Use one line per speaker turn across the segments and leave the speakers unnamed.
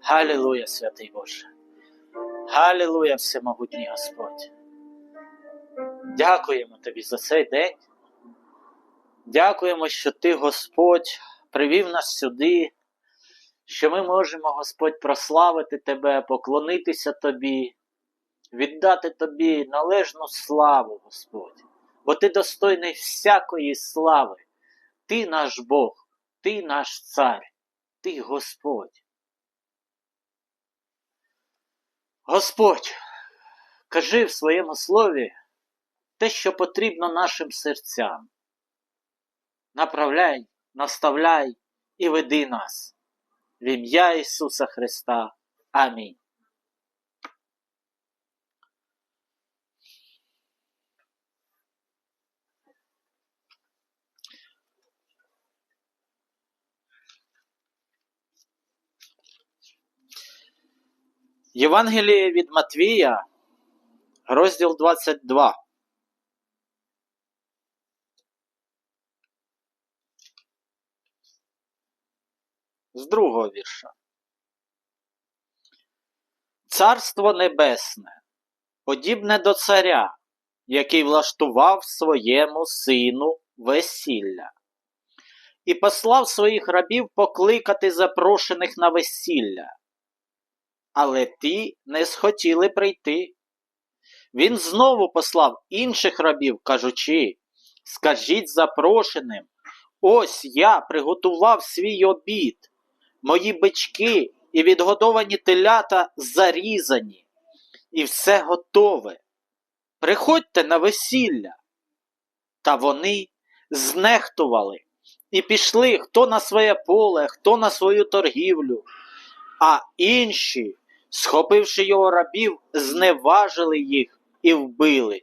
Галілуя, святий Боже. Галілуя, всемогутній Господь. Дякуємо Тобі за цей день. Дякуємо, що Ти, Господь, привів нас сюди, що ми можемо, Господь, прославити Тебе, поклонитися Тобі, віддати Тобі належну славу, Господь, бо Ти достойний всякої слави. Ти наш Бог, Ти наш Цар, Ти Господь. Господь, кажи в своєму слові те, що потрібно нашим серцям. Направляй, наставляй і веди нас. В ім'я Ісуса Христа. Амінь. Євангеліє від Матвія, розділ 22. З другого вірша. Царство Небесне, подібне до царя, який влаштував своєму сину весілля, і послав своїх рабів покликати запрошених на весілля але ті не схотіли прийти. Він знову послав інших рабів, кажучи Скажіть запрошеним, ось я приготував свій обід, мої бички і відгодовані телята зарізані, і все готове. Приходьте на весілля. Та вони знехтували і пішли хто на своє поле, хто на свою торгівлю, а інші схопивши його рабів, зневажили їх і вбили.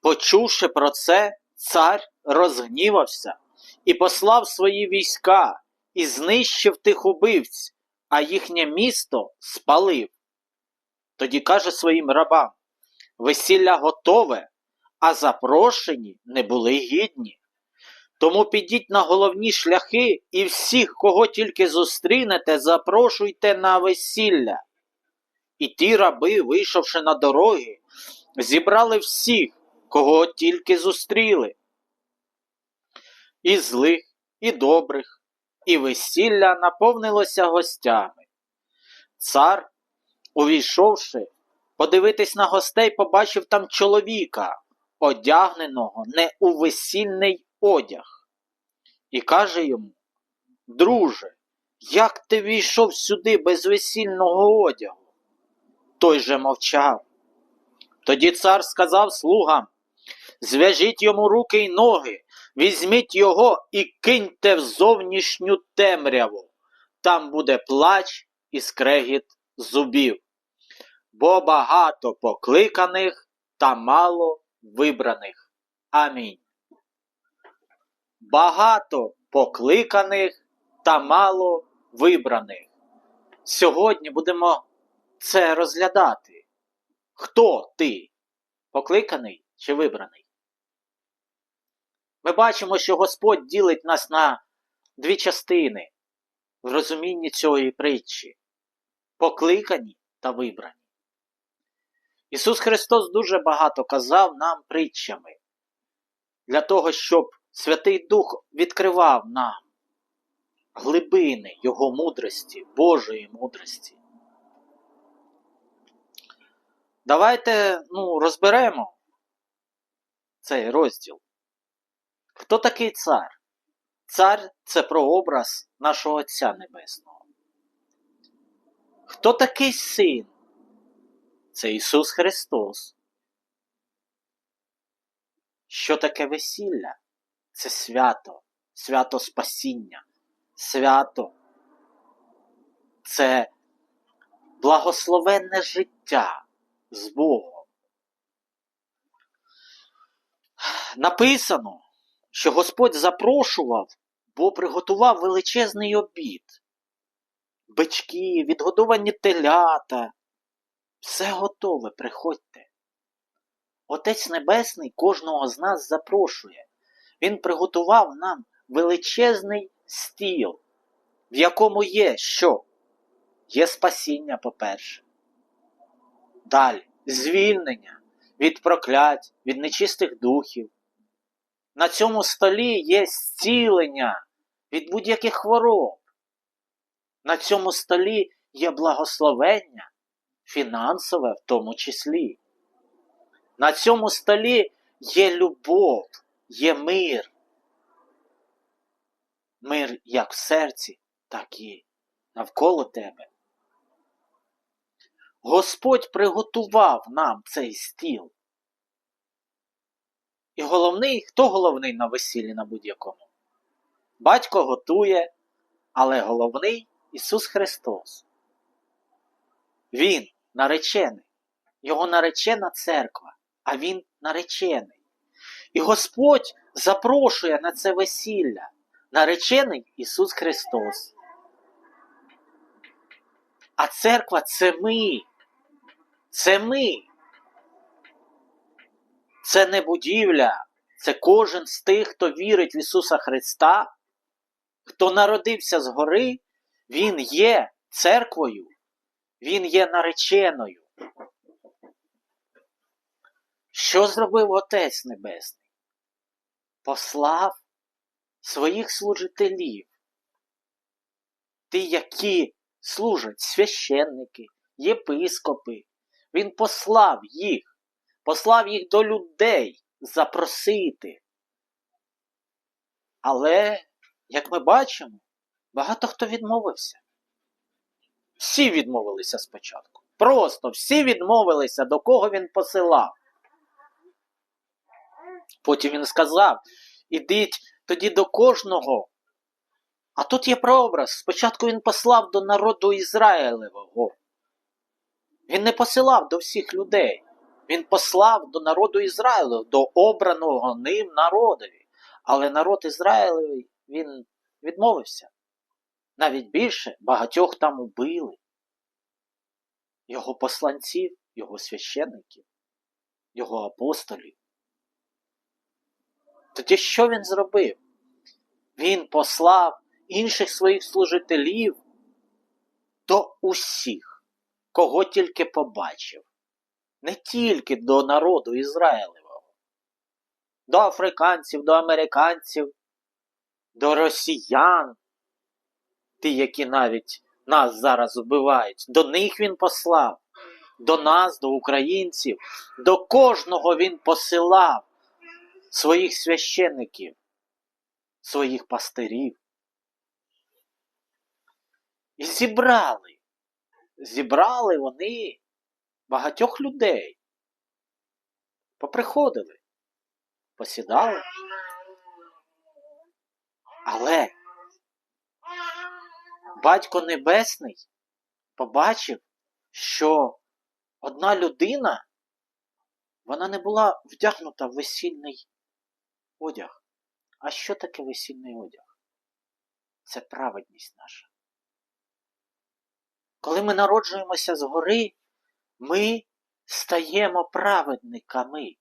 Почувши про це, цар розгнівався і послав свої війська і знищив тих убивць, а їхнє місто спалив. Тоді каже своїм рабам весілля готове, а запрошені не були гідні. Тому підіть на головні шляхи і всіх, кого тільки зустрінете, запрошуйте на весілля. І ті раби, вийшовши на дороги, зібрали всіх, кого тільки зустріли. І злих, і добрих, і весілля наповнилося гостями. Цар, увійшовши, подивитись на гостей, побачив там чоловіка, одягненого не у весільний одяг, і каже йому Друже, як ти війшов сюди без весільного одягу? Той же мовчав. Тоді цар сказав слугам Зв'яжіть йому руки й ноги, візьміть його і киньте в зовнішню темряву. Там буде плач і скрегіт зубів. Бо багато покликаних та мало вибраних. Амінь багато покликаних та мало вибраних. Сьогодні будемо це розглядати. Хто ти? Покликаний чи вибраний? Ми бачимо, що Господь ділить нас на дві частини в розумінні цієї притчі. Покликані та вибрані. Ісус Христос дуже багато казав нам притчами для того, щоб Святий Дух відкривав нам глибини Його мудрості, Божої мудрості. Давайте ну, розберемо цей розділ. Хто такий цар? Цар це прообраз нашого Отця Небесного. Хто такий син? Це Ісус Христос. Що таке весілля? Це свято, свято спасіння, свято це благословенне життя з Богом. Написано, що Господь запрошував, бо приготував величезний обід. Бички, відгодовані телята. Все готове, приходьте. Отець Небесний кожного з нас запрошує. Він приготував нам величезний стіл, в якому є що? Є спасіння, по-перше. Далі звільнення від проклять, від нечистих духів. На цьому столі є зцілення від будь-яких хвороб. На цьому столі є благословення, фінансове в тому числі. На цьому столі є любов, є мир. Мир як в серці, так і навколо тебе. Господь приготував нам цей стіл. І головний, хто головний на весіллі на будь-якому? Батько готує, але головний Ісус Христос. Він наречений, Його наречена церква, а Він наречений. І Господь запрошує на це весілля, наречений Ісус Христос. А церква це ми. Це ми. Це не будівля, це кожен з тих, хто вірить в Ісуса Христа, хто народився згори, Він є церквою, Він є нареченою. Що зробив Отець Небесний? Послав своїх служителів, ті, які служать священники, єпископи. Він послав їх, послав їх до людей запросити. Але, як ми бачимо, багато хто відмовився. Всі відмовилися спочатку. Просто всі відмовилися, до кого він посилав. Потім він сказав: ідіть тоді до кожного. А тут є прообраз. Спочатку він послав до народу Ізраїлевого. Він не посилав до всіх людей. Він послав до народу Ізраїлу, до обраного ним народові. Але народ Ізраїлевий він відмовився. Навіть більше багатьох там убили. Його посланців, його священників, його апостолів. Тоді що він зробив? Він послав інших своїх служителів до усіх, кого тільки побачив, не тільки до народу Ізраїлевого, до африканців, до американців, до росіян, ті, які навіть нас зараз вбивають, до них він послав, до нас, до українців, до кожного він посилав своїх священників, своїх пастирів. І зібрали. Зібрали вони багатьох людей. Поприходили, посідали. Але Батько Небесний побачив, що одна людина, вона не була вдягнута в весільний одяг. А що таке весільний одяг? Це праведність наша. Коли ми народжуємося згори, ми стаємо праведниками.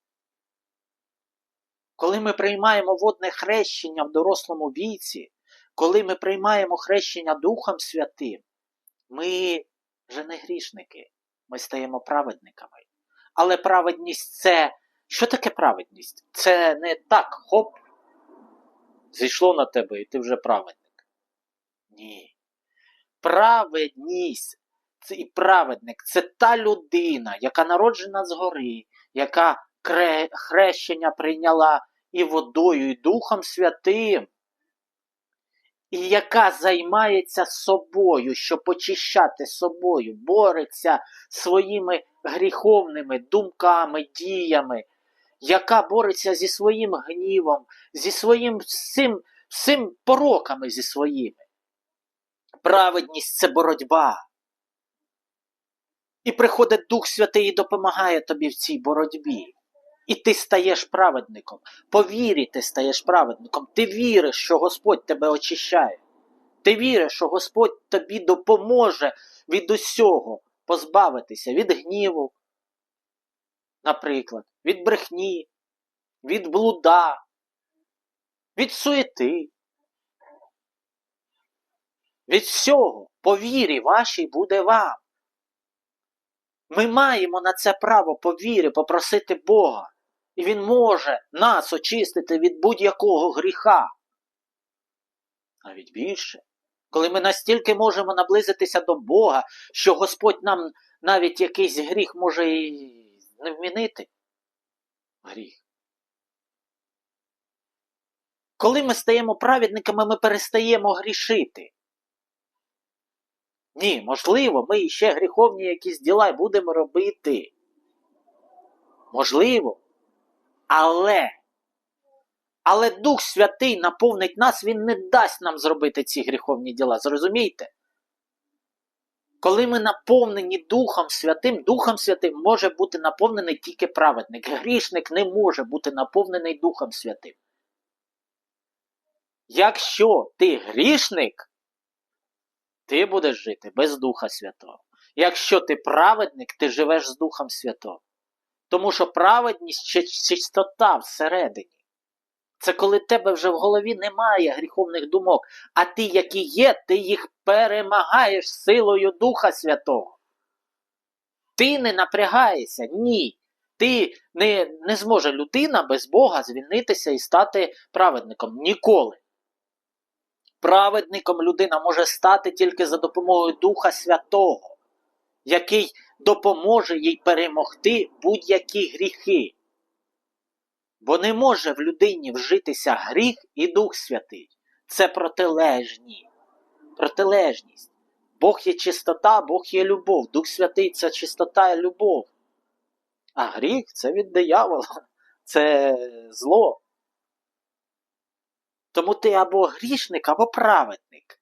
Коли ми приймаємо водне хрещення в дорослому віці, коли ми приймаємо хрещення Духом Святим, ми вже не грішники, ми стаємо праведниками. Але праведність це. Що таке праведність? Це не так, хоп, зійшло на тебе, і ти вже праведник. Ні. Праведність і праведник це та людина, яка народжена згори, яка хрещення прийняла і водою, і Духом Святим, і яка займається собою, щоб очищати собою, бореться своїми гріховними думками, діями, яка бореться зі своїм гнівом, зі своїм всім, всім пороками зі своїми. Праведність це боротьба. І приходить Дух Святий і допомагає тобі в цій боротьбі. І ти стаєш праведником. По вірі ти стаєш праведником. Ти віриш, що Господь тебе очищає. Ти віриш, що Господь тобі допоможе від усього позбавитися від гніву, наприклад, від брехні, від блуда, від суєти. Від всього, по вірі вашій буде вам. Ми маємо на це право по вірі попросити Бога, і Він може нас очистити від будь-якого гріха. Навіть більше, коли ми настільки можемо наблизитися до Бога, що Господь нам навіть якийсь гріх може і не вмінити. Гріх. Коли ми стаємо праведниками, ми перестаємо грішити. Ні, можливо, ми ще гріховні якісь діла будемо робити. Можливо. Але, але Дух Святий наповнить нас, Він не дасть нам зробити ці гріховні діла. Зрозумієте? Коли ми наповнені Духом Святим, Духом Святим може бути наповнений тільки праведник. Грішник не може бути наповнений Духом Святим. Якщо ти грішник, ти будеш жити без Духа Святого. Якщо ти праведник, ти живеш з Духом Святого. Тому що праведність чистота всередині. Це коли тебе вже в голові немає гріховних думок, а ти, які є, ти їх перемагаєш силою Духа Святого. Ти не напрягаєшся, ні. Ти не, не зможе людина без Бога звільнитися і стати праведником. Ніколи. Праведником людина може стати тільки за допомогою Духа Святого, який допоможе їй перемогти будь-які гріхи. Бо не може в людині вжитися гріх і Дух Святий. Це протилежні. Протилежність. Бог є чистота, Бог є любов. Дух Святий це чистота і любов. А гріх це від диявола, це зло. Тому ти або грішник, або праведник.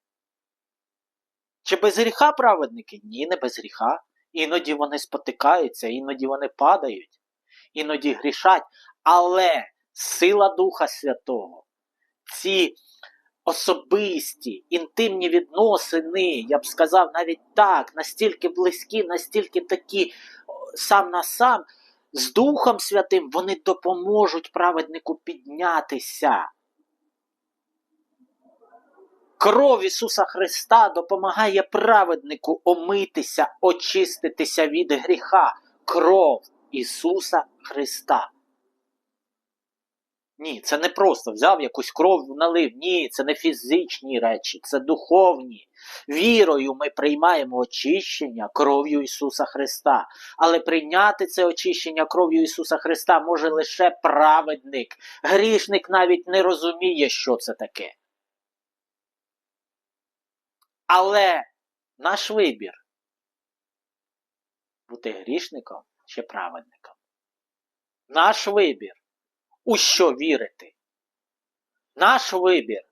Чи без гріха праведники? Ні, не без гріха. Іноді вони спотикаються, іноді вони падають, іноді грішать. Але сила Духа Святого, ці особисті, інтимні відносини, я б сказав, навіть так, настільки близькі, настільки такі сам на сам, з Духом Святим вони допоможуть праведнику піднятися. Кров Ісуса Христа допомагає праведнику омитися, очиститися від гріха. Кров Ісуса Христа. Ні, це не просто взяв якусь кров налив. Ні, це не фізичні речі, це духовні. Вірою ми приймаємо очищення кров'ю Ісуса Христа. Але прийняти це очищення кров'ю Ісуса Христа може лише праведник. Грішник навіть не розуміє, що це таке. Але наш вибір бути грішником чи праведником. Наш вибір у що вірити. Наш вибір.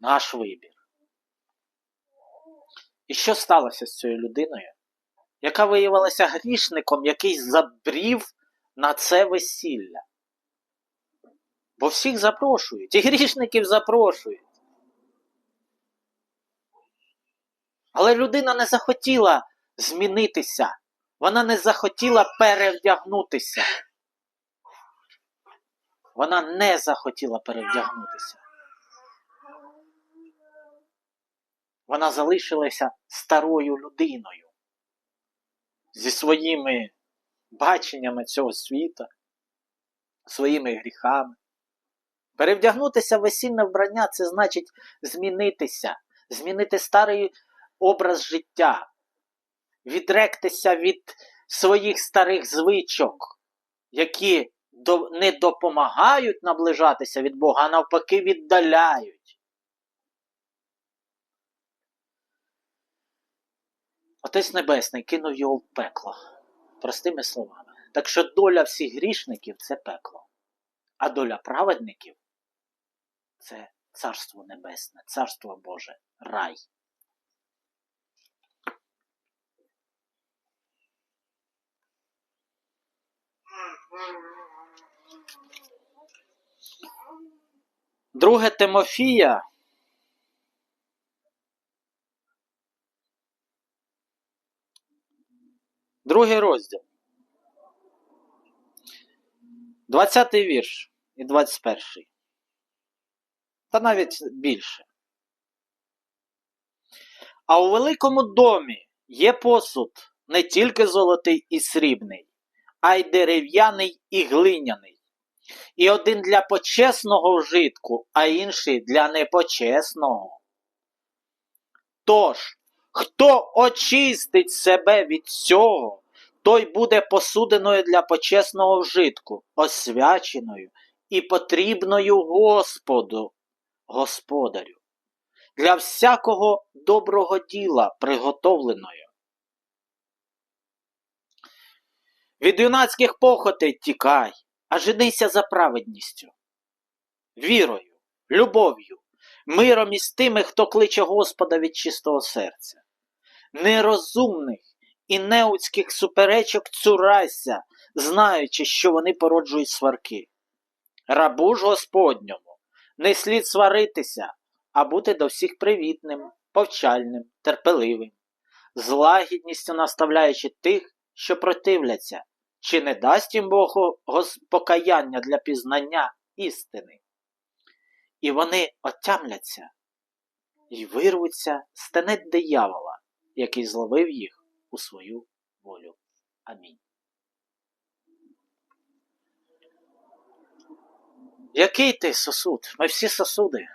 Наш вибір. І що сталося з цією людиною, яка виявилася грішником, який забрів на це весілля? Бо всіх запрошують, і грішників запрошують. Але людина не захотіла змінитися, вона не захотіла перевдягнутися. Вона не захотіла перевдягнутися. Вона залишилася старою людиною зі своїми баченнями цього світа, своїми гріхами. Перевдягнутися в весільне вбрання це значить змінитися, змінити старий образ життя, відректися від своїх старих звичок, які не допомагають наближатися від Бога, а навпаки віддаляють. Отець Небесний кинув його в пекло, простими словами. Так що доля всіх грішників це пекло, а доля праведників це Царство Небесне, Царство Боже, рай. Друге Тимофія. Другий розділ. 20 вірш і 21. Та навіть більше. А у великому домі є посуд не тільки золотий і срібний, а й дерев'яний і глиняний. І один для почесного вжитку, а інший для непочесного. Тож, хто очистить себе від цього, той буде посудиною для почесного вжитку, освяченою і потрібною Господу, Господарю, для всякого доброго діла приготовленою. Від юнацьких похотей тікай, а женися за праведністю, вірою, любов'ю, миром із тими, хто кличе Господа від чистого серця. Нерозумних і неудських суперечок цурайся, знаючи, що вони породжують сварки. Рабу ж Господньому не слід сваритися, а бути до всіх привітним, повчальним, терпеливим, з лагідністю наставляючи тих, що противляться, чи не дасть їм Богу покаяння для пізнання істини. І вони отямляться і вирвуться з тенет диявола, який зловив їх у свою волю. Амінь. Який ти сосуд? Ми всі сосуди.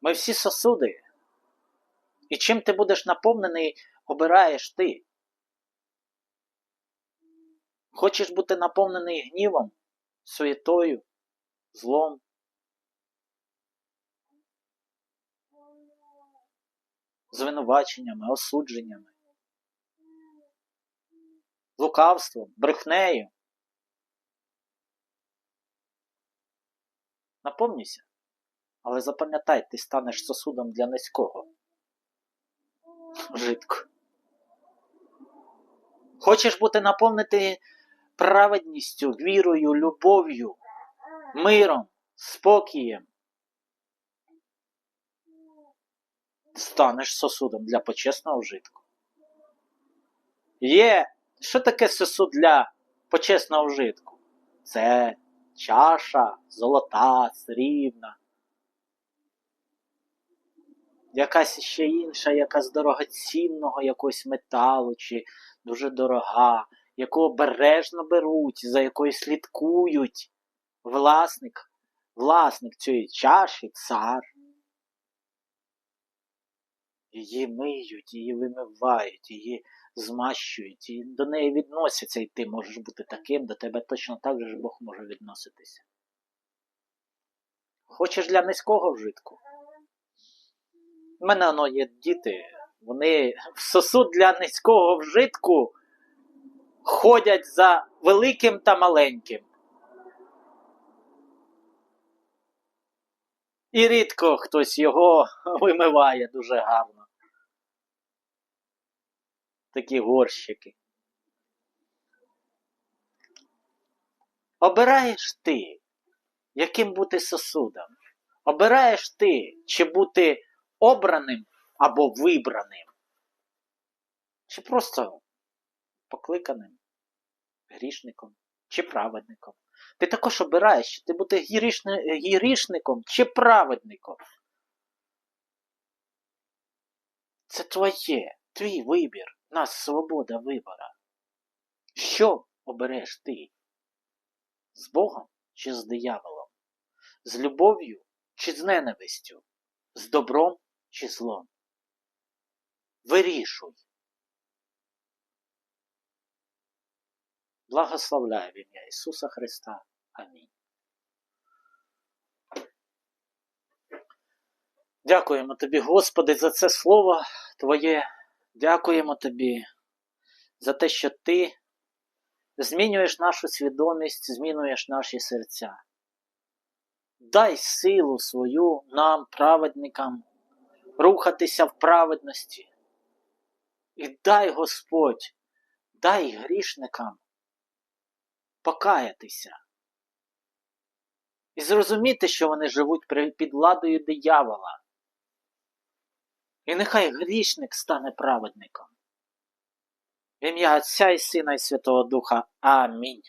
Ми всі сосуди. І чим ти будеш наповнений, обираєш ти. Хочеш бути наповнений гнівом, суєтою, злом. Звинуваченнями, осудженнями, лукавством, брехнею. Наповнюйся, але запам'ятай, ти станеш сосудом для низького. Житку. Хочеш бути наповнити праведністю, вірою, любов'ю, миром, спокієм. Станеш сосудом для почесного вжитку. Є, що таке сосуд для почесного вжитку? Це чаша золота, срібна. Якась ще інша, якась дорогоцінного якогось металу, чи дуже дорога, яку обережно беруть, за якою слідкують. Власник, власник цієї чаші, цар. Її миють, її вимивають, її змащують, і до неї відносяться, і ти можеш бути таким, до тебе точно так же Бог може відноситися. Хочеш для низького вжитку? У мене воно є діти, вони в сосуд для низького вжитку ходять за великим та маленьким. І рідко хтось його вимиває дуже гарно. Такі горщики. Обираєш ти, яким бути сосудом. Обираєш ти, чи бути обраним або вибраним, чи просто покликаним грішником чи праведником. Ти також обираєш, ти бути гірішником чи праведником. Це твоє, твій вибір, нас свобода вибора. Що обереш ти? З Богом чи з дияволом? З любов'ю чи з ненавистю? З добром чи злом? Вирішуй. Благословляю в ім'я Ісуса Христа. Амінь. Дякуємо тобі, Господи, за це слово Твоє. Дякуємо тобі за те, що Ти змінюєш нашу свідомість, змінюєш наші серця. Дай силу свою нам, праведникам, рухатися в праведності. І дай Господь, дай грішникам покаятися і зрозуміти, що вони живуть під владою диявола. І нехай грішник стане праведником. В ім'я Отця і Сина і Святого Духа. Амінь.